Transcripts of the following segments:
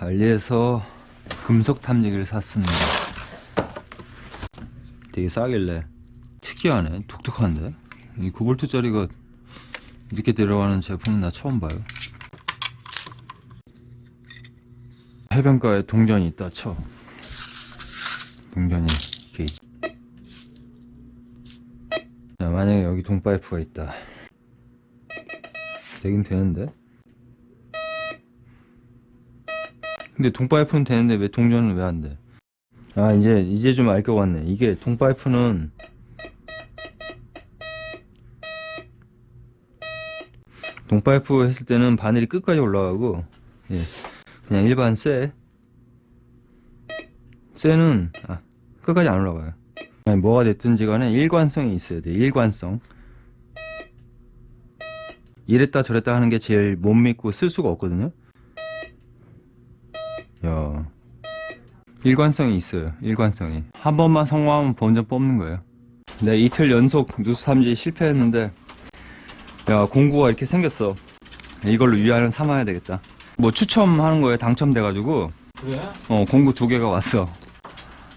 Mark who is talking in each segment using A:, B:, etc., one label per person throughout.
A: 알리에서 금속 탐지기를 샀습니다. 되게 싸길래 특이하네, 독특한데. 이 9V짜리가 이렇게 들어가는 제품은 나 처음 봐요. 해변가에 동전이 있다 쳐. 동전이 이렇게. 있- 자, 만약에 여기 동파이프가 있다. 되긴 되는데. 근데 동파이프는 되는데 왜 동전은 왜 안 돼? 아 이제 이제 좀 알 것 같네. 이게 동파이프는 동파이프 했을 때는 바늘이 끝까지 올라가고 예, 그냥 일반 쇠 쇠는 아, 끝까지 안 올라가요. 아니, 뭐가 됐든지 간에 일관성이 있어야 돼. 일관성. 이랬다 저랬다 하는 게 제일 못 믿고 쓸 수가 없거든요. 야 일관성이 있어요. 일관성이 한 번만 성공하면 본전 뽑는 거예요. 내가 이틀 연속 뉴스 탐지 실패했는데 야 공구가 이렇게 생겼어. 이걸로 위안을 삼아야 되겠다. 뭐 추첨하는 거에 당첨돼 가지고
B: 그래?
A: 어 공구 두 개가 왔어.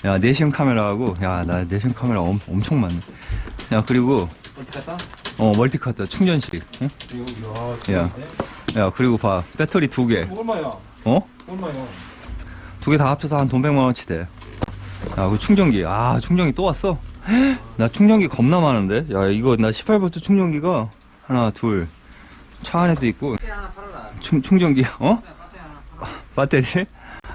A: 야 내시경 카메라하고 야 나 내시경 카메라 엄, 엄청 많네. 야 그리고
B: 갔다?
A: 어 멀티카트 충전식. 응?
B: 야,
A: 야. 야 그리고 봐 배터리 두 개.
B: 얼마야?
A: 어?
B: 얼마야?
A: 두 개 다 합쳐서 한 돈 100만 원치 돼. 야, 그 충전기. 아, 충전기 또 왔어? 헉, 나 충전기 겁나 많은데? 야, 이거 나 18V 충전기가 하나, 둘. 차 안에도 있고. 충, 충전기, 어?
B: 배터리.
A: 배터리?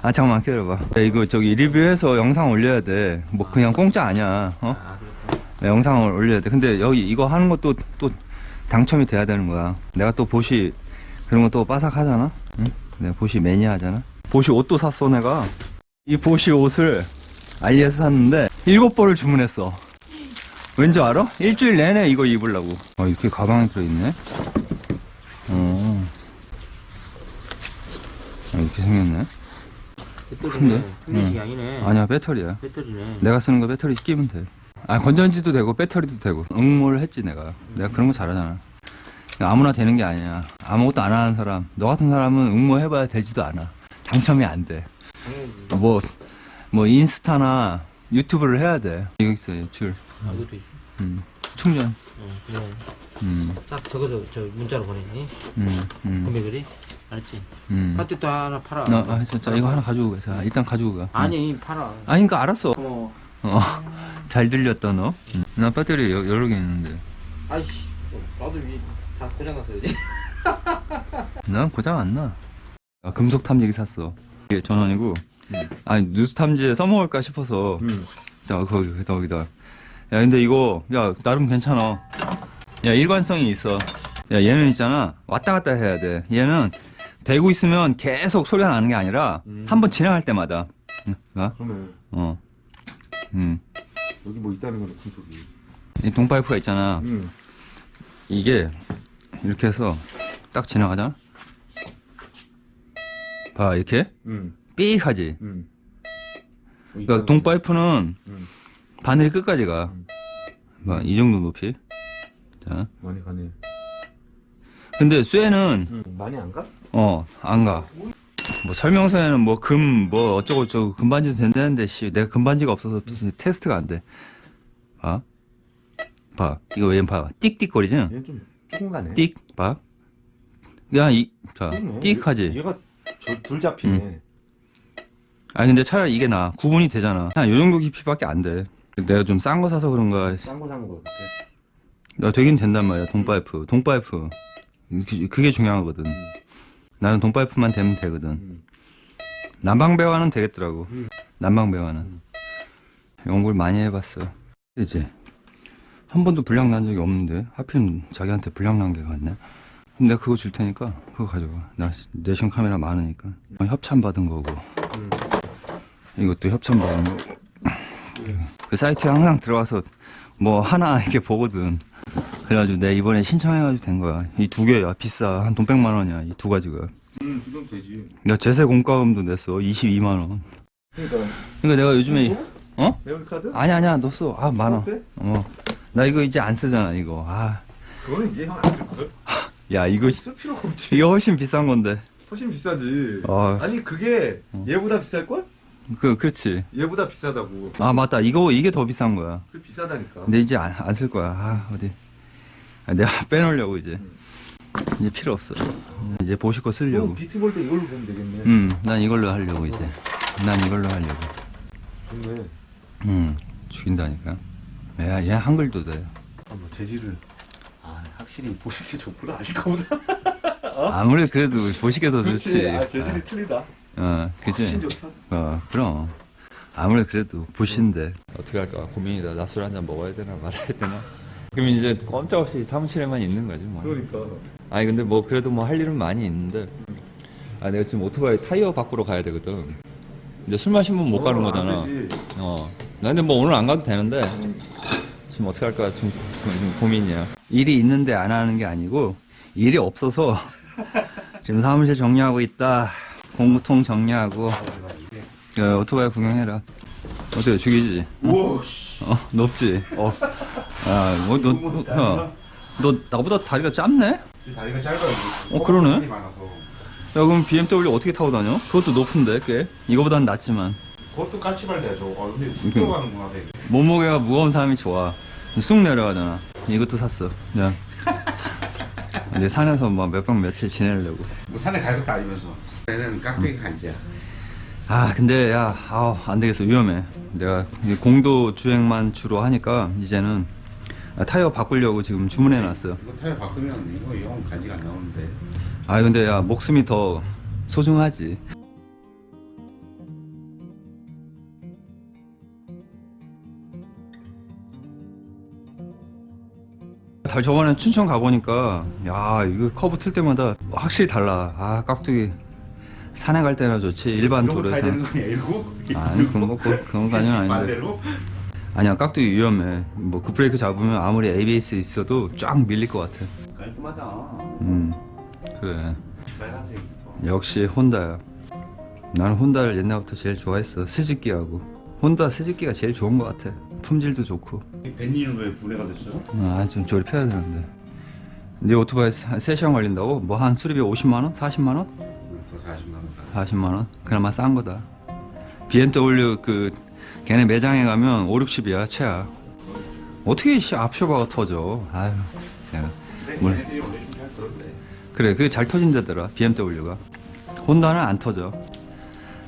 A: 아, 잠깐만 기다려봐. 야, 이거 저기 리뷰해서 영상 올려야 돼. 뭐 그냥 공짜 아니야. 어?
B: 아.
A: 야, 영상을 올려야 돼. 근데 여기 이거 하는 것도 또 당첨이 돼야 되는 거야. 내가 또 보시 그런 거 또 빠삭하잖아. 응? 내가 보시 매니아잖아. 보시 옷도 샀어 내가. 이 보시 옷을 알리에서 샀는데 일곱 벌을 주문했어. 왠지 알아? 일주일 내내 이거 입으려고. 어 이렇게 가방에 들어있네. 어. 아, 이렇게 생겼네.
B: 배터리네. 충전식이
A: 응.
B: 아니네.
A: 아니야 배터리야.
B: 배터리네.
A: 내가 쓰는 거 배터리 끼면 돼. 아, 건전지도 되고, 배터리도 되고. 응모를 했지, 내가. 내가 그런 거 잘하잖아. 아무나 되는 게 아니야. 아무것도 안 하는 사람. 너 같은 사람은 응모해봐야 되지도 않아. 당첨이 안 돼. 뭐, 뭐, 인스타나 유튜브를 해야 돼. 여기 있어요, 줄.
B: 아, 이것도 있어.
A: 음, 충전.
B: 어, 그래.
A: 음,
B: 싹 적어서 저 문자로 보내니?
A: 음, 음.
B: 금액을? 알았지?
A: 음.
B: 파티도 하나 팔아.
A: 나, 아, 진짜, 이거 하나 가지고 가. 자, 일단 가지고 가. 음.
B: 아니, 팔아.
A: 아니, 그니까 알았어.
B: 어.
A: 어, 잘 들렸다, 너. 음. 나 배터리 여, 여러 개 있는데.
B: 아이씨. 나도 이 다 고장났어야지.
A: 난 고장 안 나. 아, 금속 탐지기 샀어. 이게 전원이고.
B: 음.
A: 아니, 뉴스 탐지에 써먹을까 싶어서.
B: 응.
A: 자, 거기, 거기다, 거기다. 야, 근데 이거, 야, 나름 괜찮아. 야, 일관성이 있어. 야, 얘는 있잖아. 왔다 갔다 해야 돼. 얘는 대고 있으면 계속 소리가 나는 게 아니라,
B: 음.
A: 한번 진행할 때마다. 응, 어? 어. 음.
C: 여기 뭐 있다는 거네 금속이.
A: 이 동파이프가 있잖아.
C: 응.
A: 이게, 이렇게 해서 딱 지나가잖아? 봐, 이렇게?
C: 응.
A: 삑 하지?
C: 응.
A: 그러니까 동파이프는
C: 응.
A: 바늘이 끝까지 가.
C: 음.
A: 뭐, 이 정도 높이. 자.
C: 많이 가네.
A: 근데 쇠는,
C: 응. 많이 안 가?
A: 어, 안 가. 뭐 설명서에는 뭐 금, 뭐 어쩌고 저쩌고 금반지도 된다는데, 씨, 내가 금반지가 없어서 테스트가 안 돼. 봐. 봐. 이거 왜 봐. 띡띡거리지?
C: 얘는 좀 조금 가네.
A: 띡. 봐. 야, 이, 자. 띡 하지.
C: 얘가 저둘 잡히네.
A: 아니, 근데 차라리 이게 나. 구분이 되잖아. 한 요 정도 깊이밖에 안 돼. 내가 좀 싼 거 사서 그런가.
C: 싼 거 산 거 같아.
A: 야, 되긴 된단 말이야, 동파이프. 동파이프. 그- 그게 중요하거든. 나는 동파이프만 되면 되거든.
C: 응.
A: 난방배관은 되겠더라고.
C: 음.
A: 난방배관은.
C: 음.
A: 연구를 많이 해봤어. 이제. 한 번도 불량 난 적이 없는데, 하필 자기한테 불량 난게 같네. 내가 그거 줄 테니까, 그거 가져가. 나 내션 카메라 많으니까. 협찬 받은 거고.
C: 응.
A: 이것도 협찬 받은 거고. 그 사이트에 항상 들어가서 뭐 하나 이렇게 보거든. 그래가지고 내가 이번에 신청해가지고 된 거야. 이 두 개야. 비싸. 한돈 100만 원이야. 이 두 가지가.
C: 응. 주면 되지.
A: 나 제세 공과금도 냈어. 22만 원.
C: 그러니까.
A: 그러니까 내가 요즘에 어?
C: 메모리 카드?
A: 아니 아니야. 너 써. 아 많아.
C: 어때?
A: 어. 나 이거 이제 안 쓰잖아. 이거. 아.
C: 그거는 이제 형 안 쓸 걸.
A: 야 이거
C: 쓸 필요가 없지.
A: 이게 훨씬 비싼 건데.
C: 훨씬 비싸지.
A: 어.
C: 아니 그게
A: 어.
C: 얘보다 비쌀 걸?
A: 그 그렇지.
C: 얘보다 비싸다고.
A: 아 맞다. 이거 이게 더 비싼 거야.
C: 그 비싸다니까.
A: 근데 이제 안 쓸 거야. 아 어디? 아, 내가 빼놓으려고 이제. 이제 필요 없어. 이제 보실 거 쓰려고.
C: 형 비트 볼 때 이걸로 보면 되겠네.
A: 음, 난 이걸로 하려고 이제. 난 이걸로 하려고.
C: 좋네.
A: 음, 죽인다니까. 야, 얘 한글도 돼.
C: 아뭐 재질을. 아 확실히 보시기 좋구나 아직까보다.
A: 아무리 그래도 보시게 더 좋지.
C: 아 재질이 틀리다.
A: 어,
C: 훨씬
A: 그지?
C: 좋다.
A: 어, 그럼. 아무리 그래도 보신데. 어떻게 할까 고민이다. 낮술 한잔 먹어야 되나 말아야 되나. 그럼 이제 꼼짝없이 사무실에만 있는 거지 뭐.
C: 그러니까.
A: 아니 근데 뭐 그래도 뭐 할 일은 많이 있는데. 아 내가 지금 오토바이 타이어 바꾸러 가야 되거든. 근데 술 마시면 못 가는
C: 어, 안
A: 거잖아.
C: 되지.
A: 어. 나 근데 뭐 오늘 안 가도 되는데 지금 어떻게 할까 좀, 좀 고민이야. 일이 있는데 안 하는 게 아니고 일이 없어서 지금 사무실 정리하고 있다. 공구통 정리하고 야, 오토바이 구경해라. 어때 죽이지?
C: 우와 씨.
A: 어 높지? 어. 아, 뭐, 너, 너, 야, 너 나보다 다리가 짧네?
C: 다리가 짧아요.
A: 어, 그러네.
C: 많아서.
A: 야 그럼 BMW 어떻게 타고 다녀? 그것도 높은데 꽤 이거보단 낫지만
C: 그것도 까치발 돼야죠. 아 근데 훅
A: 그-
C: 들어가는구나 되게.
A: 몸무게가 무거운 사람이 좋아 쑥 내려가잖아. 이것도 샀어. 그냥 이제 산에서 막 몇 박 며칠 지내려고.
D: 뭐 산에 갈 것도 아니면서. 얘는 깍두기 간지야.
A: 아 근데 야 아우 안 되겠어. 위험해. 내가 이 공도 주행만 주로 하니까 이제는 타이어 바꾸려고 지금 주문해 놨어.
D: 이거 타이어 바꾸면 이거 영 간지가 안 나오는데.
A: 아 근데 야 목숨이 더 소중하지 다 저번에 춘천 가보니까 야 이거 커브 틀 때마다 확실히 달라 아 깍두기 산에 갈 때나 좋지 일반
D: 이러고 타야 되는
A: 도로에서
D: 거 아니야 이러고?
A: 아니 그건 뭐 그- 그런 까지는 아닌데
D: 반대로?
A: 아니야 깍두기 위험해 뭐 급브레이크 잡으면 아무리 ABS 있어도 쫙 밀릴 것 같아
D: 깔끔하다
A: 음 그래
D: 빨간색
A: 역시 혼다야. 나는 혼다를 옛날부터 제일 좋아했어. 스즈키하고. 혼다 스즈키가 제일 좋은 것 같아. 품질도 좋고.
D: 벤니는 왜 분해가 됐어?
A: 아, 좀 조립해야 되는데. 네 오토바이 한 3시간 걸린다고? 뭐 한 수리비 50만원? 40만원?
D: 그 40만 원
A: 40만원? 그나마 싼 거다. BMW 그, 걔네 매장에 가면 5, 60이야, 최야. 어떻게 씨 앞쇼바가 터져. 아유.
D: 근데
A: 뭘. 그래, 그게 잘 터진다더라, BMW가. 혼다는 안 터져.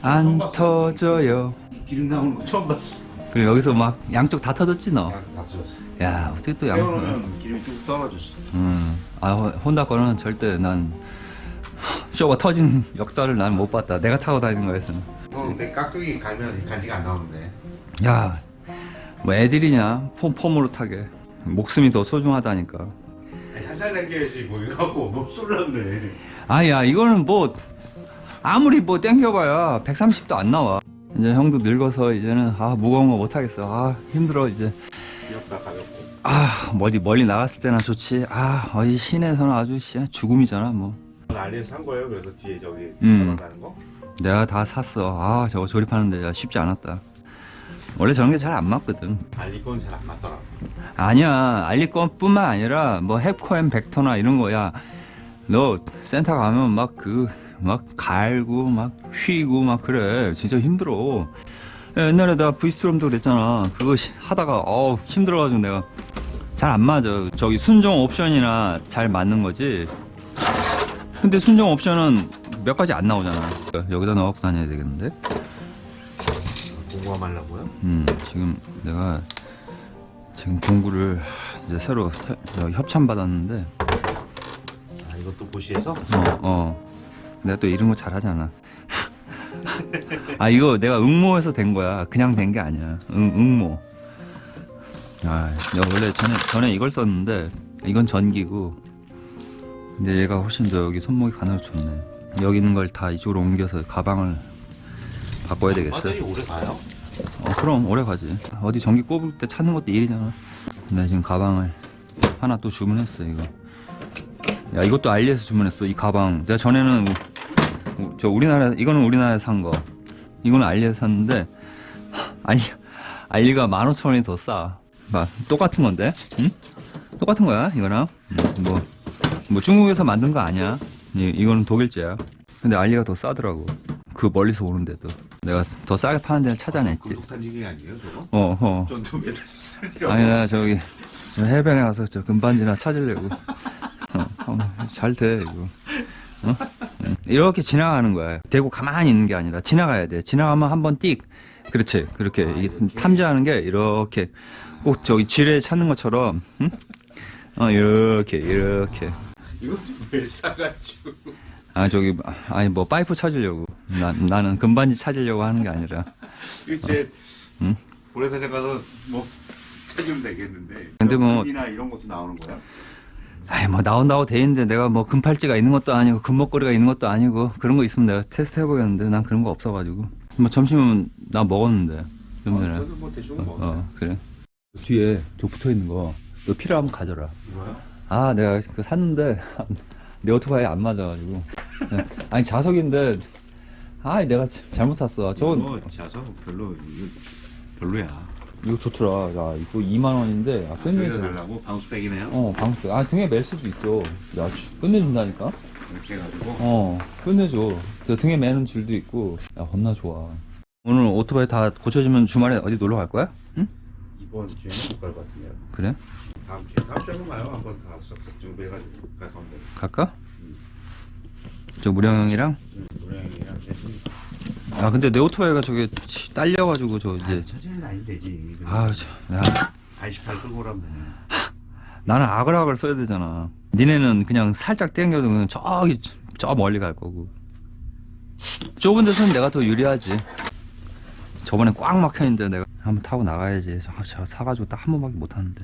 A: 안 터져요.
D: 기름 나오는 거 처음 봤어
A: 그리고 여기서 막 양쪽 다 터졌지 너.
D: 다 터졌어
A: 야 어떻게 또 양?
D: 세워놓으면 기름이 뚝 떨어졌어
A: 음. 아 호- 혼다 거는 절대 난 쇼가 터진 역사를 난 못 봤다. 내가 타고 다니는 거에서는.
D: 형 근데 깍두기 갈면 간지가 안 나오는데
A: 야, 뭐 애들이냐? 폼 폼으로 타게. 목숨이 더 소중하다니까.
D: 살살 당겨야지 뭐 이거 갖고 뭐 쏠라 그래
A: 아야 이거는 뭐 아무리 뭐 땡겨봐야 130도 안 나와. 이제 형도 늙어서 이제는 아 무거운 거 못 하겠어. 아 힘들어 이제.
D: 귀엽다 가볍고
A: 아 멀리 멀리 나갔을 때나 좋지. 아 어디 시내에서는 아주 씨 죽음이잖아 뭐.
D: 알리에서 산 거예요 그래서 뒤에 저기
A: 음.
D: 거?
A: 내가 다 샀어. 아 저거 조립하는데 야, 쉽지 않았다. 원래 저런 게 잘 안 맞거든.
D: 알리 건 잘 안 맞더라
A: 아니야 알리 건 뿐만 아니라 뭐 헵코엠 벡터나 이런 거야. 너 센터 가면 막 그 막 갈고 막 휘고 막 그래. 진짜 힘들어. 야, 옛날에 나 V스트롬도 그랬잖아. 그거 시- 하다가 어우 힘들어가지고 내가 잘 안 맞아. 저기 순정 옵션이나 잘 맞는 거지. 근데 순정 옵션은 몇 가지 안 나오잖아. 여기다 넣어갖고 다녀야 되겠는데?
C: 공부함 하려고요?
A: 음, 지금 내가 지금 공구를 이제 새로 협찬 받았는데,
C: 아 이것도 보시에서?
A: 어, 어, 내가 또 이런 거 잘하잖아. 아 이거 내가 응모해서 된 거야. 그냥 된 게 아니야. 응, 응모. 아, 내가 원래 전에 전에 이걸 썼는데 이건 전기고, 근데 얘가 훨씬 더 여기 손목이 가늘어 좋네. 여기 있는 걸 다 이쪽으로 옮겨서 가방을 바꿔야 되겠어.
C: 배터리 오래 가요?
A: 어 그럼 오래 가지 어디 전기 꼽을 때 찾는 것도 일이잖아 나 지금 가방을 하나 또 주문했어 이거 야 이것도 알리에서 주문했어 이 가방 내가 전에는 저 우리나라 이거는 우리나라에서 산거 이거는 알리에서 샀는데 하, 알리 알리가 15,000원이 더 싸 막 똑같은 건데 응? 똑같은 거야 이거랑 음, 뭐, 뭐 중국에서 만든 거 아니야 이, 이거는 독일제야 근데 알리가 더 싸더라고. 그 멀리서 오는데도. 내가 더 싸게 파는 데를 찾아냈지.
D: 금속탄지기 아니에요 저거?
A: 어, 어.
D: 전투 매달 살리라고
A: 아니, 나 저기, 저 해변에 가서 저 금반지나 찾으려고. 어, 어, 잘 돼, 이거. 어? 응. 이렇게 지나가는 거야. 대고 가만히 있는 게 아니라 지나가야 돼. 지나가면 한번 띡. 그렇지. 그렇게. 이게 탐지하는 게 이렇게 꼭 저기 지뢰 찾는 것처럼, 응? 어, 이렇게, 이렇게.
D: 이것도 왜 사가지고
A: 아, 저기, 아니, 뭐, 파이프 찾으려고. 나, 나는 금반지 찾으려고 하는 게 아니라.
D: 이제
A: 응?
D: 고래사장 가서 뭐 찾으면 되겠는데
A: 근데 뭐-
D: 이나 이런 것도 나오는 거야?
A: 아이 뭐 나온다고 돼 있는데 내가 뭐 금팔찌가 있는 것도 아니고 금목걸이가 있는 것도 아니고 그런 거 있으면 내가 테스트 해보겠는데 난 그런 거 없어가지고. 뭐 점심은 나 먹었는데 좀 전에
D: 저도 뭐 대충
A: 어,
D: 먹었어요.
A: 어, 그래. 뒤에 저 붙어 있는 거 너 필요하면 가져라.
D: 뭐야?
A: 아 내가 그거 샀는데 내 오토바이에 안 맞아가지고. 네. 아니 자석인데 아 내가 잘못 샀어. 저건
D: 이거 자서 별로 이거 별로야
A: 이거 좋더라 야 이거 2만 원인데 아 끝내줘
D: 빌려달라고 방수백이네요
A: 어 방수 아 등에 멜 수도 있어 야 주- 끝내준다니까
D: 이렇게 해가지고
A: 어, 끝내줘. 저 등에 매는 줄도 있고. 야, 겁나 좋아. 오늘 오토바이 다 고쳐지면 주말에 어디 놀러 갈 거야? 응?
D: 이번 주에는 못 갈 것 같은데요
A: 그래?
D: 다음 주에 다음 주에 한번 가요 한번 다 싹싹 정비해가지고 갈 건데
A: 갈까? 저 무령 형이랑?
D: 노량이랑 대신
A: 아, 근데 내 오토바이가 저게 치- 딸려가지고 저 이제.
D: 차지는 아니면 되지
A: 아, 저, 야,
D: I18 끌고 오라면 되네
A: 나는 아글아글 써야 되잖아. 니네는 그냥 살짝 땡겨도 그냥 저기, 저 멀리 갈 거고. 좁은 데서는 내가 더 유리하지. 저번에 꽉 막혀있는데 내가 한번 타고 나가야지. 저, 저 사가지고 딱 한 번밖에 못 타는데.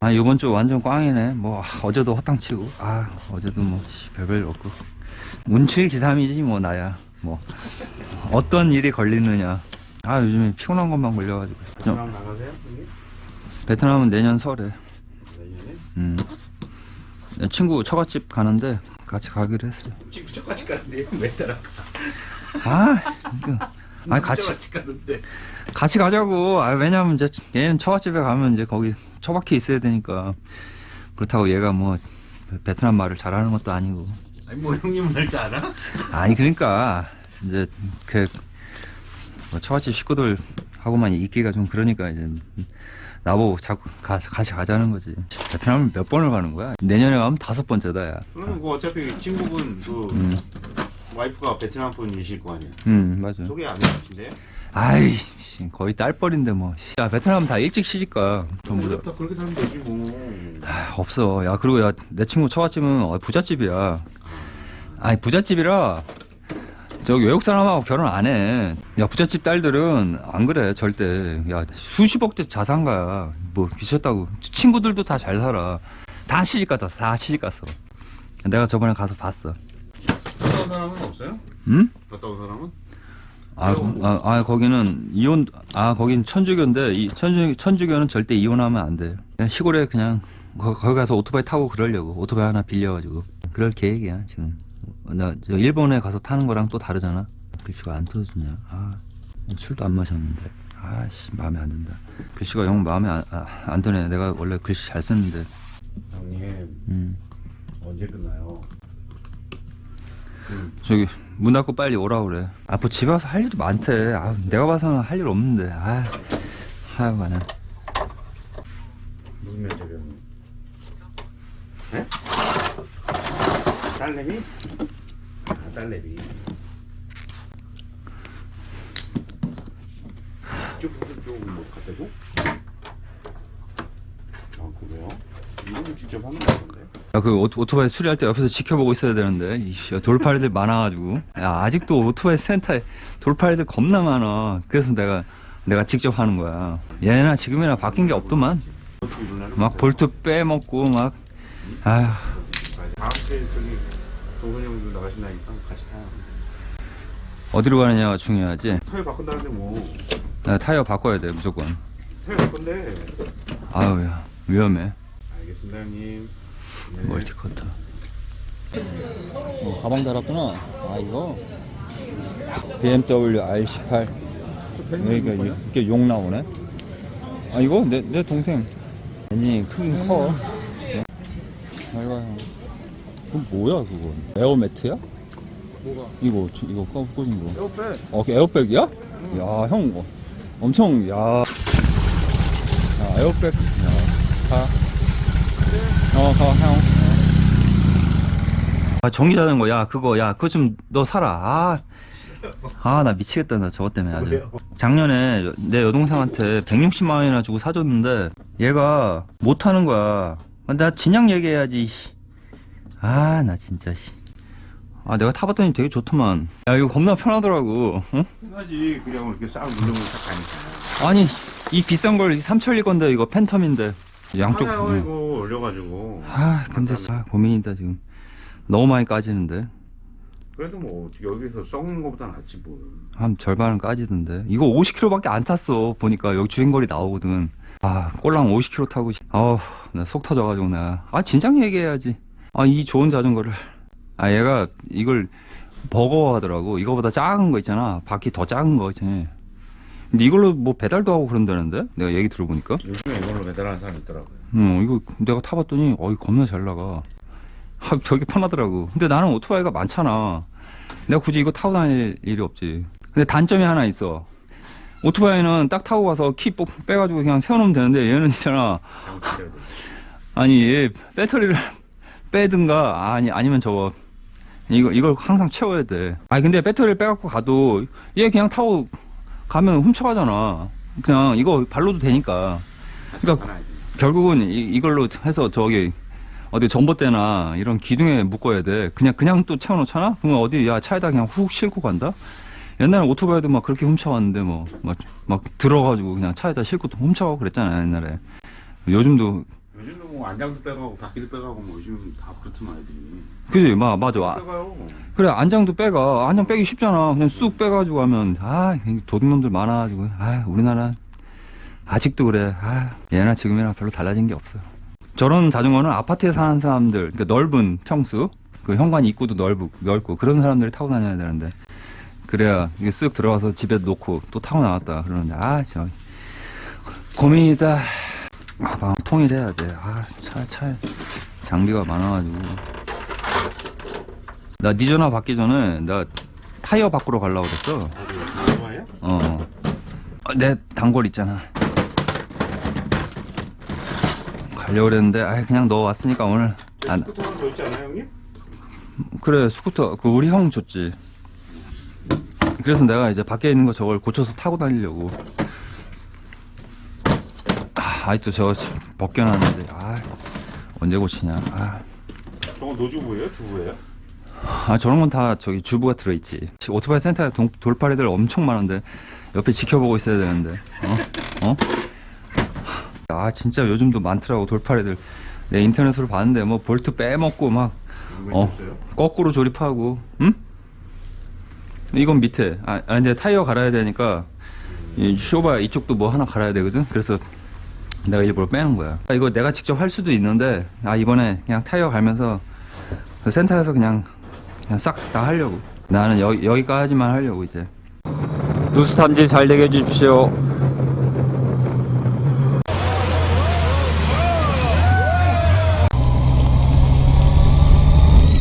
A: 아, 이번 주 완전 꽝이네. 뭐, 아, 어제도 헛땅 치고. 아, 어제도 뭐, 씨, 별별 없고. 운치 기삼이지, 뭐, 나야. 뭐. 어떤 일이 걸리느냐. 아, 요즘에 피곤한 것만 걸려가지고. 저,
D: 저랑 나가세요? 형님?
A: 베트남은 내년 설에.
D: 내년에?
A: 음. 친구 처갓집 가는데 같이 가기로 했어요.
D: 친구 저까지 가는데 왜 따라가
A: 아, 이거. 아니 같이
D: 저까지 가는데
A: 같이 가자고. 아 왜냐면 이제 얘는 처갓집에 가면 이제 거기 처박혀 있어야 되니까 그렇다고 얘가 뭐 베트남 말을 잘하는 것도 아니고.
D: 아니 뭐 형님은 할 줄 알아?
A: 아니 그러니까 이제 그 뭐 처갓집 식구들 하고만 있기가 좀 그러니까 이제 나보고 자꾸 가, 같이 가자는 거지. 베트남을 몇 번을 가는 거야? 내년에 가면 다섯 번째다 야.
D: 그러면 그 어차피 친구분 그
A: 음,
D: 와이프가 베트남 분이실 거 아니에요?
A: 음 맞아.
D: 소개 안 해주신대요?
A: 아이 씨, 거의 딸뻘인데 뭐. 씨. 야 베트남 다 일찍 시집가 전부 다.
D: 다 그렇게 살면 되지 뭐.
A: 아, 없어. 야 그리고 야 내 친구 처갓집은 어, 부잣집이야. 아니 부잣집이라 저기 외국 사람하고 결혼 안 해. 야 부잣집 딸들은 안 그래 절대. 야 수십억대 자산가야. 뭐 미쳤다고. 친구들도 다 잘 살아. 다 시집 갔다. 다 시집 갔어. 내가 저번에 가서 봤어.
D: 갔다 온 사람은 없어요?
A: 응?
D: 갔다 온 사람은?
A: 아, 아, 아, 거기는 이혼, 아, 거긴 천주교인데, 이 천주, 천주교는 절대 이혼하면 안 돼. 그냥 시골에 그냥, 거, 거기 가서 오토바이 타고 그러려고. 오토바이 하나 빌려가지고. 그럴 계획이야, 지금. 나, 저, 일본에 가서 타는 거랑 또 다르잖아. 글씨가 안 터지냐. 아, 술도 안 마셨는데. 아씨, 마음에 안 든다. 글씨가 영 마음에 안, 아, 안 드네. 내가 원래 글씨 잘 쓰는데.
D: 형님
A: 음.
D: 언제 끝나요? 음,
A: 저기, 문 닫고 빨리 오라 그래. 아, 뭐 집에 와서 할 일이 많대. 아, 내가 봐서는 할 일 없는데. 아, 하여간에.
D: 무슨 면접이요? 형님? 네? 딸내미? 아 딸내미 좀좀뭐 갖다 줘? 아 그래요? 이거는 직접 하는 거 같은데?
A: 야, 그 오토, 오토바이 수리할 때 옆에서 지켜보고 있어야 되는데, 이씨, 돌팔이들 많아가지고. 야, 아직도 오토바이 센터에 돌팔이들 겁나 많아. 그래서 내가, 내가 직접 하는 거야. 얘나 지금이나 바뀐 게 없더만. 막 볼트 빼먹고, 막, 아휴.
D: 다음 주에 저기 정선이 형도 나가신다니까 같이 타요
A: 어디로 가느냐가 중요하지.
D: 타이어 바꾼다는데 뭐
A: 나 타이어 바꿔야 돼, 무조건.
D: 타이어 바꾼대
A: 아유, 야, 위험해.
D: 알겠습니다 형님 네.
A: 멀티커터. 어, 가방 달았구나. 아, 이거? BMW R18. 여기가 이렇게 욕 나오네. 아, 이거? 내, 내 동생. 아니, 크긴 커. 어? 아이고, 그건 뭐야, 그건? 에어 매트야?
D: 뭐가?
A: 이거 주- 이거 꺼 꽂은 거.
D: 빼.
A: 어, 그 에어백이야? 야, 형, 어, 엄청, 야. 야, 에어백. 야, 가. 어, 가, 형. 아, 전기자전거, 야, 그거, 야, 그거 좀, 너 사라. 아, 아, 나 미치겠다, 나 저것 때문에 아주. 작년에 여- 내 여동생한테 160만원이나 주고 사줬는데, 얘가 못하는 거야. 아, 나 진작 얘기해야지, 씨. 아, 나 진짜, 씨. 아, 내가 타봤더니 되게 좋더만. 야, 이거 겁나 편하더라고. 응?
D: 편하지. 그냥 이렇게 싹 누르면 딱 가니까.
A: 아니 이 비싼 걸 3천일 건데 이거 팬텀인데 양쪽
D: 하나
A: 응.
D: 이거 올려가지고.
A: 아 근데 진짜 고민이다 지금 너무 많이 까지는데
D: 그래도 뭐 여기서 썩는 것보다 낫지 뭐.
A: 한 절반은 까지던데 이거 50km밖에 안 탔어 보니까 여기 주행거리 나오거든 아 꼴랑 50km 타고 아우 나 속 터져가지고 나아 진작 얘기해야지 아 이 좋은 자전거를 아 얘가 이걸 버거워하더라고 이거보다 작은 거 있잖아 바퀴 더 작은 거 있잖아 근데 이걸로 뭐 배달도 하고 그런다는데 내가 얘기 들어보니까
D: 요즘에 이걸로 배달하는 사람 있더라고요.
A: 어, 이거 내가 타봤더니, 어이, 겁나 잘 나가. 아, 되게 편하더라고. 근데 나는 오토바이가 많잖아. 내가 굳이 이거 타고 다닐 일이 없지. 근데 단점이 하나 있어. 오토바이는 딱 타고 가서 키 뽑, 빼가지고 그냥 세워놓으면 되는데 얘는 있잖아.
D: 돼.
A: 아니, 얘 배터리를 빼든가, 아니, 아니면 저거, 이거, 이걸 항상 채워야 돼. 아니, 근데 배터리를 빼갖고 가도 얘 그냥 타고 가면 훔쳐가잖아. 그냥 이거 발로도 되니까. 그러니까 결국은 이, 이걸로 해서 저기 어디 전봇대나 이런 기둥에 묶어야 돼. 그냥 그냥 또 채워놓잖아. 그러면 어디 야 차에다 그냥 훅 싣고 간다. 옛날에 오토바이도 막 그렇게 훔쳐왔는데 뭐막막 들어가지고 그냥 차에다 싣고 또 훔쳐가고 그랬잖아 옛날에. 요즘도
D: 요즘도 뭐 안장도 빼가고 바퀴도 빼가고 뭐 요즘 다 그렇더만 애들이.
A: 그지 마 맞아. 아,
D: 빼가요.
A: 그래 안장도 빼가 안장 빼기 쉽잖아. 그냥 쑥 빼가지고 하면 아 도둑놈들 많아가지고 아 우리나라 아직도 그래. 아 얘나 지금이랑 별로 달라진 게 없어. 저런 자전거는 아파트에 사는 사람들, 그러니까 넓은 평수, 그 현관 입구도 넓고, 넓고 그런 사람들이 타고 다녀야 되는데 그래야 이게 쓱 들어가서 집에 놓고 또 타고 나왔다 그러는데 아저 고민이다. 아, 방 통일해야 돼. 아, 차, 차 장비가 많아가지고. 나니 전화 받기 전에 나 타이어 바꾸러 가려고 그랬어.
D: 어.
A: 어, 내 단골 있잖아. 가려고 그랬는데, 아 그냥 너 왔으니까 오늘. 안,
D: 스쿠터 하나 더 있지 않아요 형님?
A: 그래, 스쿠터. 그 우리 형 줬지. 그래서 내가 이제 밖에 있는 거 저걸 고쳐서 타고 다니려고. 아, 아직도 저거 벗겨놨는데, 아, 언제 고치냐. 아.
D: 저거 노주부예요? 주부예요?
A: 아 저런 건 다 저기 주부가 들어있지 오토바이 센터에 동- 돌팔이들 엄청 많은데 옆에 지켜보고 있어야 되는데 어? 어? 아 진짜 요즘도 많더라고 돌팔이들 내 인터넷으로 봤는데 뭐 볼트 빼먹고
D: 막왜
A: 어. 거꾸로 조립하고 응? 이건 밑에 아, 아 근데 타이어 갈아야 되니까 이 쇼바 이쪽도 뭐 하나 갈아야 되거든 그래서 내가 일부러 빼는 거야. 아, 이거 내가 직접 할 수도 있는데 아 이번에 그냥 타이어 갈면서 그 센터에서 그냥 그냥 싹 다 하려고. 나는 여, 여기까지만 하려고 이제. 누수 탐지 잘 되게 해주십시오